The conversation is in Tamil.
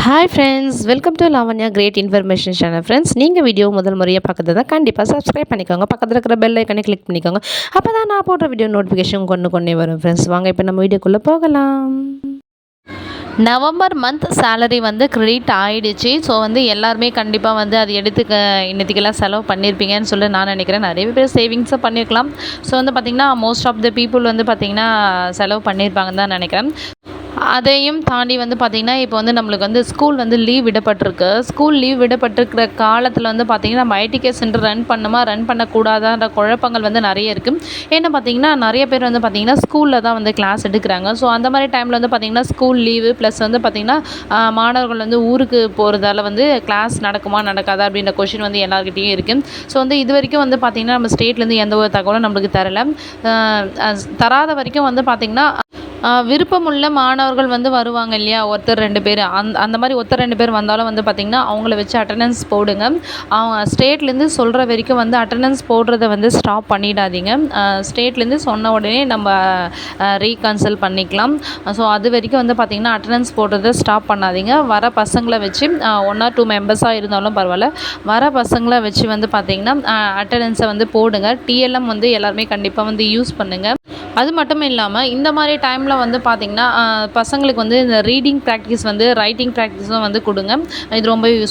Hi friends welcome to Lavanya great information channel friends நீங்கள் வீடியோ முதல் முறையாக பார்க்குறது தான் கண்டிப்பாக சப்ஸ்கிரைப் பண்ணிக்கோங்க. பக்கத்தில் இருக்கிற பெல் ஐக்கனை கிளிக் பண்ணிக்கோங்க. அப்போ தான் நான் போடுற வீடியோ நோட்டிஃபிகேஷன் கொண்டு கொண்டே வரும். ஃப்ரெண்ட்ஸ் வாங்க இப்போ நம்ம வீடியோக்குள்ளே போகலாம். நவம்பர் மந்த் சேலரி வந்து கிரெடிட் ஆகிடுச்சு ஸோ வந்து எல்லாருமே கண்டிப்பாக வந்து அது எடுத்து இன்னத்துக்கெல்லாம் செலவு பண்ணியிருப்பீங்கன்னு சொல்லி நான் நினைக்கிறேன். நிறைய பேர் சேவிங்ஸை பண்ணியிருக்கலாம் ஸோ வந்து பார்த்திங்கன்னா மோஸ்ட் ஆஃப் த பீப்புள் வந்து பார்த்திங்கன்னா செலவு பண்ணியிருப்பாங்கன்னு தான் நினைக்கிறேன். அதையும் தாண்டி வந்து பார்த்திங்கன்னா இப்போ வந்து நம்மளுக்கு வந்து ஸ்கூல் வந்து லீவ் விடப்பட்டிருக்கு. ஸ்கூல் லீவ் விடப்பட்டிருக்கிற காலத்தில் வந்து பார்த்திங்கன்னா நம்ம ஐடிகே சென்டர் ரன் பண்ணுமா ரன் பண்ணக்கூடாதான்ற குழப்பங்கள் வந்து நிறைய இருக்குது ஏன்னா பார்த்திங்கன்னா நிறைய பேர் வந்து பார்த்திங்கன்னா ஸ்கூலில் தான் வந்து கிளாஸ் எடுக்கிறாங்க. ஸோ அந்த மாதிரி டைமில் வந்து பார்த்திங்கன்னா ஸ்கூல் லீவு ப்ளஸ் வந்து பார்த்திங்கன்னா மாணவர்கள் வந்து ஊருக்கு போகிறதால வந்து கிளாஸ் நடக்குமா நடக்காதா அப்படின்ற கொஷின் வந்து எல்லாருக்கிட்டேயும் இருக்குது ஸோ வந்து இது வரைக்கும் வந்து பார்த்திங்கன்னா நம்ம ஸ்டேட்லேருந்து எந்த ஒரு தகவலும் நம்மளுக்கு தரலை. தராத வரைக்கும் வந்து பார்த்திங்கன்னா விருப்பமுள்ள மாணவர்கள் வந்து வருவாங்க இல்லையா? ஒருத்தர் ரெண்டு பேர். அந் அந்த மாதிரி ஒருத்தர் ரெண்டு பேர் வந்தாலும் வந்து பார்த்திங்கன்னா அவங்கள வச்சு அட்டண்டன்ஸ் போடுங்க. அவங்க ஸ்டேட்லேருந்து சொல்கிற வரைக்கும் வந்து அட்டண்டன்ஸ் போடுறத வந்து ஸ்டாப் பண்ணிடாதீங்க. ஸ்டேட்லேருந்து சொன்ன உடனே நம்ம ரீகன்சல் பண்ணிக்கலாம். ஸோ அது வரைக்கும் வந்து பார்த்திங்கன்னா அட்டண்டன்ஸ் போடுறத ஸ்டாப் பண்ணாதீங்க. வர பசங்களை வச்சு ஒன் ஆர் டூ மெம்பர்ஸாக இருந்தாலும் பரவாயில்ல. வர பசங்களை வச்சு வந்து பார்த்திங்கன்னா அட்டண்டன்ஸை வந்து போடுங்க. டிஎல்எம் வந்து எல்லாருமே கண்டிப்பாக வந்து யூஸ் பண்ணுங்கள் அது மட்டும் இல்லாமல் இந்த மாதிரி டைமில் வந்து பார்த்திங்கன்னா பசங்களுக்கு வந்து இந்த ரீடிங் ப்ராக்டிஸ் வந்து ரைட்டிங் ப்ராக்டிஸும் வந்து கொடுங்க. இது ரொம்ப யூஸ்